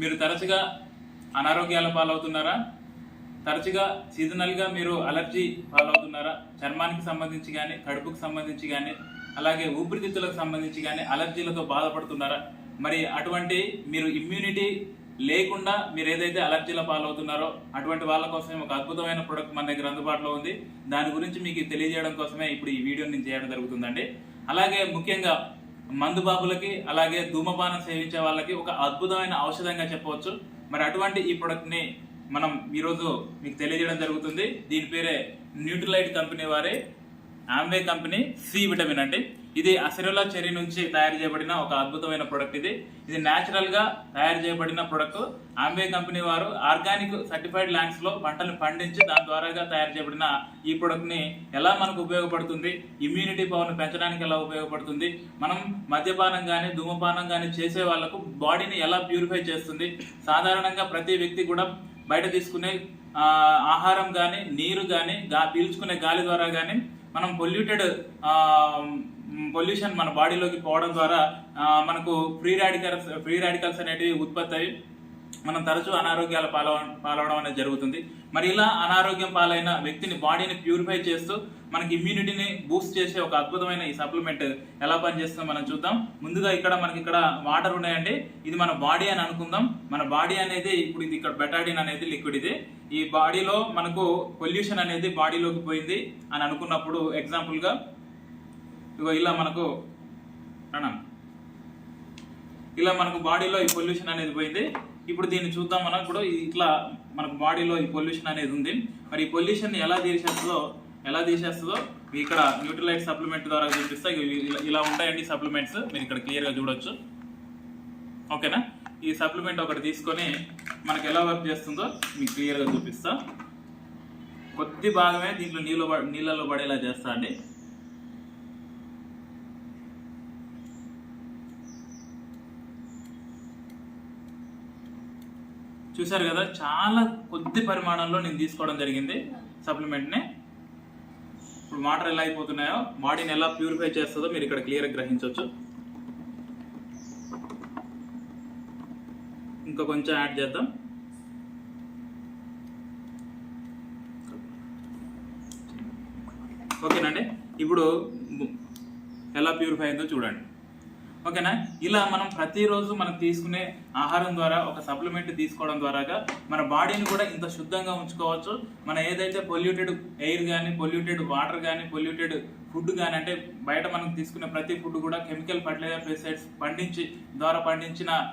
మీరు తరచుగా అనారోగ్యాల పాలవుతున్నారా? తరచుగా సీజనల్గా మీరు అలర్జీ పాలవుతున్నారా? చర్మానికి సంబంధించి కానీ కడుపుకు సంబంధించి కానీ అలాగే ఊపిరితిత్తులకు సంబంధించి కానీ అలర్జీలతో బాధపడుతున్నారా? మరి అటువంటి మీరు ఇమ్యూనిటీ లేకుండా మీరు ఏదైతే అలర్జీల పాలవుతున్నారో అటువంటి వాళ్ళ కోసమే ఒక అద్భుతమైన ప్రొడక్ట్ మన దగ్గర అందుబాటులో ఉంది. దాని గురించి మీకు తెలియజేయడం కోసమే ఇప్పుడు ఈ వీడియో నేను చేయడం జరుగుతుందండి. అలాగే ముఖ్యంగా మందు బాబులకి అలాగే ధూమపానం సేవించే వాళ్ళకి ఒక అద్భుతమైన ఔషధంగా చెప్పవచ్చు. మరి అటువంటి ఈ ప్రొడక్ట్ని మనం ఈరోజు మీకు తెలియజేయడం జరుగుతుంది. దీని పేరే న్యూట్రిలైట్ కంపెనీ వారి. ఆమ్వే కంపెనీ సి విటమిన్ అండి. ఇది అసెరోలా చెరీ నుంచి తయారు చేయబడిన ఒక అద్భుతమైన ప్రొడక్ట్ ఇది. ఇది న్యాచురల్గా తయారు చేయబడిన ప్రొడక్ట్ ఆంబే కంపెనీ వారు ఆర్గానిక్ సర్టిఫైడ్ ల్యాండ్స్లో పంటలు పండించి దాని ద్వారాగా తయారు చేయబడిన ఈ ప్రొడక్ట్ని ఎలా మనకు ఉపయోగపడుతుంది? ఇమ్యూనిటీ పవర్ని పెంచడానికి ఎలా ఉపయోగపడుతుంది? మనం మద్యపానం కానీ ధూమపానం కానీ చేసే వాళ్ళకు బాడీని ఎలా ప్యూరిఫై చేస్తుంది? సాధారణంగా ప్రతి వ్యక్తి కూడా బయట తీసుకునే ఆహారం కానీ నీరు కానీ గా పీల్చుకునే గాలి ద్వారా కానీ మనం పొల్యూటెడ్ పొల్యూషన్ మన బాడీలోకి పోవడం ద్వారా మనకు ఫ్రీ రాడికల్స్ ఫ్రీ రాడికల్స్ అనేటివి ఉత్పత్తి అయ్యి మనం తరచూ అనారోగ్యాల పాల పాలవడం అనేది జరుగుతుంది. మరి ఇలా అనారోగ్యం పాలైన వ్యక్తిని బాడీని ప్యూరిఫై చేస్తూ మనకి ఇమ్యూనిటీని బూస్ట్ చేసే ఒక అద్భుతమైన ఈ సప్లిమెంట్ ఎలా పనిచేస్తుందో మనం చూద్దాం. ముందుగా ఇక్కడ మనకి ఇక్కడ వాటర్ ఉన్నాయండి. ఇది మన బాడీ అని అనుకుందాం. మన బాడీ అనేది ఇప్పుడు ఇది ఇక్కడ బెటాడిన్ అనేది లిక్విడ్ ఇది. ఈ బాడీలో మనకు పొల్యూషన్ అనేది బాడీలోకి పోయింది అని అనుకున్నప్పుడు ఎగ్జాంపుల్గా ఇగో ఇలా మనకు అన్నా. ఇలా మనకు బాడీలో ఈ పొల్యూషన్ అనేది పోయింది. ఇప్పుడు దీన్ని చూద్దాం మనం ఇప్పుడు. ఇట్లా మనకు బాడీలో ఈ పొల్యూషన్ అనేది ఉంది. మరి ఈ పొల్యూషన్ ఎలా తీసేస్తుందో ఎలా తీసేస్తుందో ఇక్కడ న్యూట్రలైట్ సప్లిమెంట్ ద్వారా చూపిస్తా. ఇవి ఇలా- ఉంటాయండి సప్లిమెంట్స్. మీరు ఇక్కడ క్లియర్గా చూడొచ్చు. ఓకేనా? ఈ సప్లిమెంట్ ఒకటి తీసుకొని మనకు ఎలా వర్క్ చేస్తుందో మీకు క్లియర్గా చూపిస్తా. కొద్ది భాగమే దీంట్లో నీళ్ళు ప- నీళ్ళలో పడేలా చేస్తా అండి. చూశారు కదా చాలా కొద్ది పరిమాణంలో నేను తీసుకోవడం జరిగింది సప్లిమెంట్ని ఇప్పుడు వాటర్ ఎలా అయిపోతున్నాయో బాడీని ఎలా ప్యూరిఫై చేస్తుందో మీరు ఇక్కడ క్లియర్గా గ్రహించవచ్చు. ఇంకా కొంచెం యాడ్ చేద్దాం. ఓకేనండి ఇప్పుడు ఎలా ప్యూరిఫై అయిందో చూడండి. ఓకేనా? ఇలా మనం ప్రతిరోజు మనం తీసుకునే ఆహారం ద్వారా ఒక సప్లిమెంట్ తీసుకోవడం ద్వారాగా మన బాడీని కూడా ఇంత శుద్ధంగా ఉంచుకోవచ్చు. మన ఏదైతే పొల్యూటెడ్ ఎయిర్ కానీ పొల్యూటెడ్ వాటర్ కానీ పొల్యూటెడ్ ఫుడ్ కానీ అంటే బయట మనం తీసుకునే ప్రతి ఫుడ్ కూడా కెమికల్ ఫర్టిలైజర్ పెస్టిసైడ్స్ పండించి ద్వారా పండించిన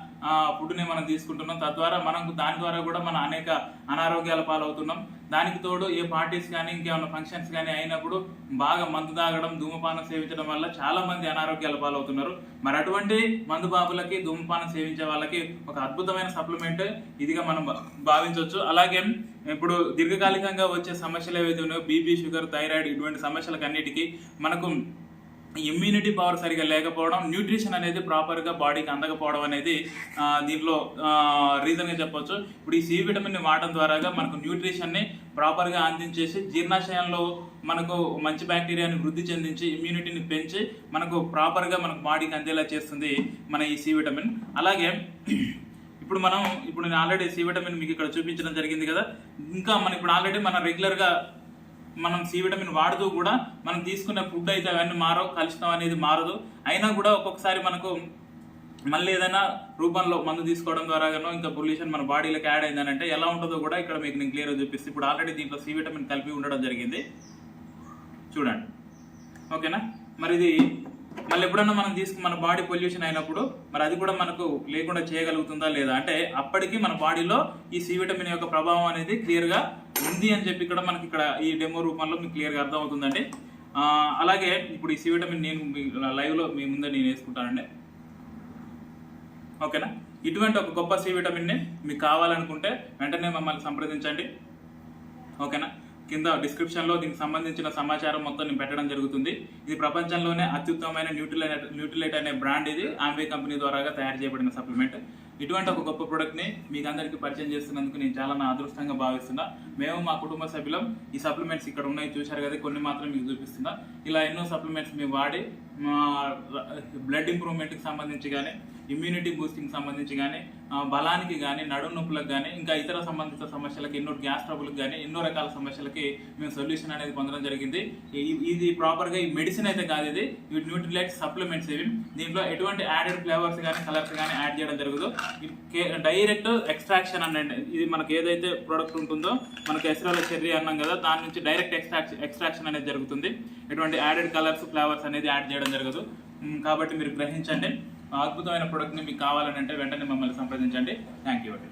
ఫుడ్ని మనం తీసుకుంటున్నాం. తద్వారా మనకు దాని ద్వారా కూడా మన అనేక అనారోగ్యాల పాలవుతున్నాం. దానికి తోడు ఏ పార్టీస్ కానీ ఇంకేమైనా ఫంక్షన్స్ కానీ అయినప్పుడు బాగా మందు తాగడం ధూమపానం సేవించడం వల్ల చాలా మంది అనారోగ్యాల పాలవుతున్నారు. మరి అటువంటి మందు బాబులకి ధూమపానం సేవించే వాళ్ళకి ఒక అద్భుతమైన సప్లిమెంట్ ఇదిగా మనం భా- భావించవచ్చు. అలాగే ఇప్పుడు దీర్ఘకాలికంగా వచ్చే సమస్యలు ఏవైతే ఉన్నాయో బీపీ షుగర్ థైరాయిడ్ ఇటువంటి సమస్యలకు అన్నిటికీ మనకు ఇమ్యూనిటీ పవర్ సరిగా లేకపోవడం న్యూట్రిషన్ అనేది ప్రాపర్గా బాడీకి అందకపోవడం అనేది దీంట్లో రీజన్గా చెప్పొచ్చు. ఇప్పుడు ఈ సి విటమిన్ వాడడం ద్వారాగా మనకు న్యూట్రిషన్ని ప్రాపర్గా అందించేసి జీర్ణాశయంలో మనకు మంచి బ్యాక్టీరియాని వృద్ధి చెందించి ఇమ్యూనిటీని పెంచి మనకు ప్రాపర్గా మనకు బాడీకి అందేలా చేస్తుంది మన ఈ సి విటమిన్ అలాగే ఇప్పుడు మనం ఇప్పుడు నేను ఆల్రెడీ సి విటమిన్ మీకు ఇక్కడ చూపించడం జరిగింది కదా. ఇంకా మనం ఇప్పుడు ఆల్రెడీ మనం రెగ్యులర్గా మనం సి విటమిన్ వాడుతూ కూడా మనం తీసుకునే ఫుడ్ అయితే అవన్నీ మారో కలుషితం అనేది మారదు. అయినా కూడా ఒక్కొక్కసారి మనకు మళ్ళీ ఏదైనా రూపంలో మందు తీసుకోవడం ద్వారా గానో ఇంకా పొల్యూషన్ మన బాడీలోకి యాడ్ అయిందని అంటే ఎలా ఉంటుందో కూడా ఇక్కడ మీకు నేను క్లియర్గా చూపిస్తే. ఇప్పుడు ఆల్రెడీ దీంట్లో సి విటమిన్ కలిపి ఉండడం జరిగింది. చూడండి. ఓకేనా మరి ఇది మళ్ళీ ఎప్పుడన్నా మనం తీసుకు మన బాడీ పొల్యూషన్ అయినప్పుడు మరి అది కూడా మనకు లేకుండా చేయగలుగుతుందా లేదా? అంటే అప్పటికి మన బాడీలో ఈ సి విటమిన్ యొక్క ప్రభావం అనేది క్లియర్గా ఉంది అని చెప్పి ఇక్కడ మనకి ఇక్కడ ఈ డెమో రూపంలో మీకు క్లియర్గా అర్థం అవుతుందండి అలాగే ఇప్పుడు ఈ సి విటమిన్ నేను మీ లైవ్లో మీ ముందే నేను వేసుకుంటానండి. ఓకేనా? ఇటువంటి ఒక గొప్ప సి విటమిన్ని మీకు కావాలనుకుంటే వెంటనే మమ్మల్ని సంప్రదించండి. ఓకేనా? కింద డిస్క్రిప్షన్లో దీనికి సంబంధించిన సమాచారం మొత్తం నేను పెట్టడం జరుగుతుంది. ఇది ప్రపంచంలోనే అత్యుత్తమమైన న్యూట్రిలైట్ న్యూట్రిలైట్ అనే బ్రాండ్ ఇది. ఆంబే కంపెనీ ద్వారాగా తయారు చేయబడిన సప్లిమెంట్ ఇటువంటి ఒక గొప్ప ప్రోడక్ట్ని మీకు అందరికీ పరిచయం చేస్తున్నందుకు నేను చాలా నా అదృష్టంగా భావిస్తున్నా. మేము మా కుటుంబ సభ్యులం ఈ సప్లిమెంట్స్ ఇక్కడ ఉన్నాయి. చూశారు కదా కొన్ని మాత్రం మీకు చూపిస్తున్నా. ఇలా ఎన్నో సప్లిమెంట్స్ మేము వాడి మా బ్లడ్ ఇంప్రూవ్మెంట్కి సంబంధించి కానీ ఇమ్యూనిటీ బూస్టింగ్ సంబంధించి కానీ బలానికి కానీ నడుము నొప్పులకు కానీ ఇంకా ఇతర సంబంధిత సమస్యలకు ఎన్నో గ్యాస్ ట్రబుల్కి కానీ ఎన్నో రకాల సమస్యలకి మేము సొల్యూషన్ అనేది పొందడం జరిగింది. ఇది ప్రాపర్గా ఈ మెడిసిన్ అయితే కాదు ఇది. న్యూట్రిలైట్ సప్లిమెంట్స్ ఇవి. దీంట్లో ఎటువంటి యాడెడ్ ఫ్లేవర్స్ కానీ కలర్స్ కానీ యాడ్ చేయడం జరగదు. డైరెక్ట్ ఎక్స్ట్రాక్షన్ అనండి. ఇది మనకి ఏదైతే ప్రోడక్ట్ ఉంటుందో మనకి ఎస్రాల చెర్రీ అన్నాం కదా దాని నుంచి డైరెక్ట్ ఎక్స్ట్రాక్షన్ ఎక్స్ట్రాక్షన్ అనేది జరుగుతుంది. ఎటువంటి యాడెడ్ కలర్స్ ఫ్లేవర్స్ అనేది యాడ్ చేయడం జరగదు. కాబట్టి మీరు గ్రహించండి. అద్భుతమైన ప్రోడక్ట్ని మీకు కావాలని అంటే వెంటనే మమ్మల్ని సంప్రదించండి. థ్యాంక్ యూ అండి.